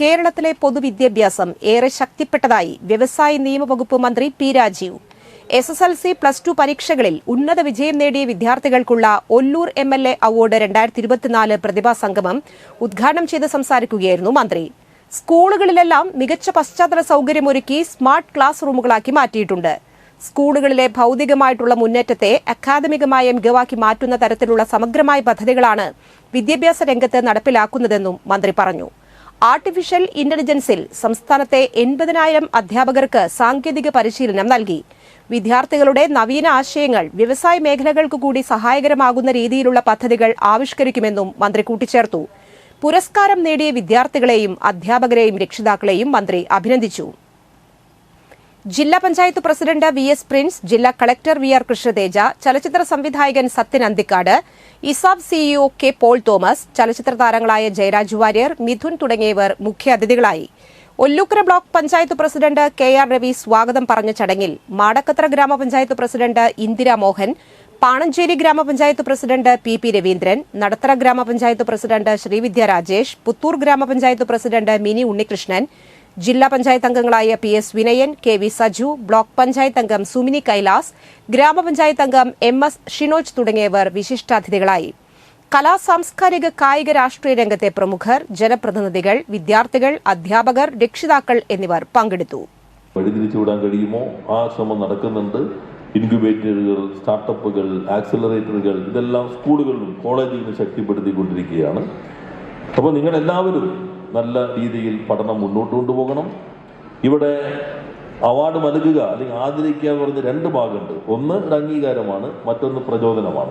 കേരളത്തിലെ പൊതുവിദ്യാഭ്യാസം ഏറെ ശക്തിപ്പെട്ടതായി വ്യവസായ നിയമവകുപ്പ് മന്ത്രി P Rajeev. S S L C plus two പരീക്ഷകളിൽ ഉന്നത വിജയം നേടിയ വിദ്യാർത്ഥികൾക്കുള്ള Ollur M L A award രണ്ടായിരത്തി ഇരുപത്തിനാല് പ്രതിഭാ സംഗമം ഉദ്ഘാടനം ചെയ്ത് സംസാരിക്കുകയായിരുന്നു മന്ത്രി. സ്കൂളുകളിലെല്ലാം മികച്ച പശ്ചാത്തല സൌകര്യമൊരുക്കി സ്മാർട്ട് ക്ലാസ് റൂമുകളാക്കി മാറ്റിയിട്ടുണ്ട്. സ്കൂളുകളിലെ ഭൌതികമായിട്ടുള്ള മുന്നേറ്റത്തെ അക്കാദമികമായ മികവാക്കി മാറ്റുന്ന തരത്തിലുള്ള സമഗ്രമായ പദ്ധതികളാണ് വിദ്യാഭ്യാസ രംഗത്ത് നടപ്പിലാക്കുന്നതെന്നും മന്ത്രി പറഞ്ഞു. ആർട്ടിഫിഷ്യൽ ഇന്റലിജൻസിൽ സംസ്ഥാനത്തെ എൺപതിനായിരം അധ്യാപകർക്ക് സാങ്കേതിക പരിശീലനം നൽകി. വിദ്യാർത്ഥികളുടെ നവീന ആശയങ്ങൾ വ്യവസായ മേഖലകൾക്ക് കൂടി സഹായകരമാകുന്ന രീതിയിലുള്ള പദ്ധതികൾ ആവിഷ്കരിക്കുമെന്നും മന്ത്രി കൂട്ടിച്ചേർത്തു. പുരസ്കാരം നേടിയ വിദ്യാർത്ഥികളെയും അധ്യാപകരെയും രക്ഷിതാക്കളെയും മന്ത്രി അഭിനന്ദിച്ചു. ജില്ലാ panchayat president V S Prince ജില്ലാ കളക്ടർ വി ആർ കൃഷ്ണതേജ ചലച്ചിത്ര സംവിധായകൻ Sathyan Anthikad ഇസാബ് CEO K Paul Thomas ചലച്ചിത്ര താരങ്ങളായ ജയരാജ് വാര്യർ മിഥുൻ തുടങ്ങിയവർ മുഖ്യാതിഥികളായി Ollukkara block panchayat president K R Ravi സ്വാഗതം പറഞ്ഞ ചടങ്ങിൽ മാടക്കത്ര ഗ്രാമപഞ്ചായത്ത് പ്രസിഡന്റ് ഇന്ദിരാ മോഹൻ പാണഞ്ചേരി ഗ്രാമപഞ്ചായത്ത് president P P Raveendran Nadathara ഗ്രാമപഞ്ചായത്ത് പ്രസിഡന്റ് ശ്രീവിദ്യ രാജേഷ് പുത്തൂർ ഗ്രാമപഞ്ചായത്ത് പ്രസിഡന്റ് മിനി ഉണ്ണികൃഷ്ണൻ ജില്ലാ പഞ്ചായത്ത് അംഗങ്ങളായ P S Vinayan K V Saju block panchayat അംഗം സുമിനി കൈലാസ് ഗ്രാമപഞ്ചായത്ത് അംഗം എം എസ് ഷിനോജ് തുടങ്ങിയവർ വിശിഷ്ടാതിഥികളായി. കലാ സാംസ്കാരിക കായിക രാഷ്ട്രീയ രംഗത്തെ പ്രമുഖർ ജനപ്രതിനിധികൾ വിദ്യാർത്ഥികൾ അധ്യാപകർ രക്ഷിതാക്കൾ എന്നിവർ പങ്കെടുത്തു. കഴിയുമോ? ആ ശ്രമം നടക്കുന്നുണ്ട്. ഇൻക്യുബേറ്ററുകൾ സ്റ്റാർട്ടപ്പുകൾ ആക്സിലറേറ്ററുകൾ ഇതെല്ലാം സ്കൂളുകളിലും കോളേജുകളിലും ശക്തിപ്പെടുത്തിക്കൊണ്ടിരിക്കുകയാണ്. അപ്പോൾ നിങ്ങളെല്ലാവരും നല്ല രീതിയിൽ പഠനം മുന്നോട്ട് കൊണ്ടുപോകണം. ഇവിടെ അവാർഡ് നൽകുക അല്ലെങ്കിൽ ആദരിക്കുക എന്ന് പറഞ്ഞ രണ്ട് ഭാഗമുണ്ട്. ഒന്ന് ഒരു അംഗീകാരമാണ് മറ്റൊന്ന് പ്രചോദനമാണ്.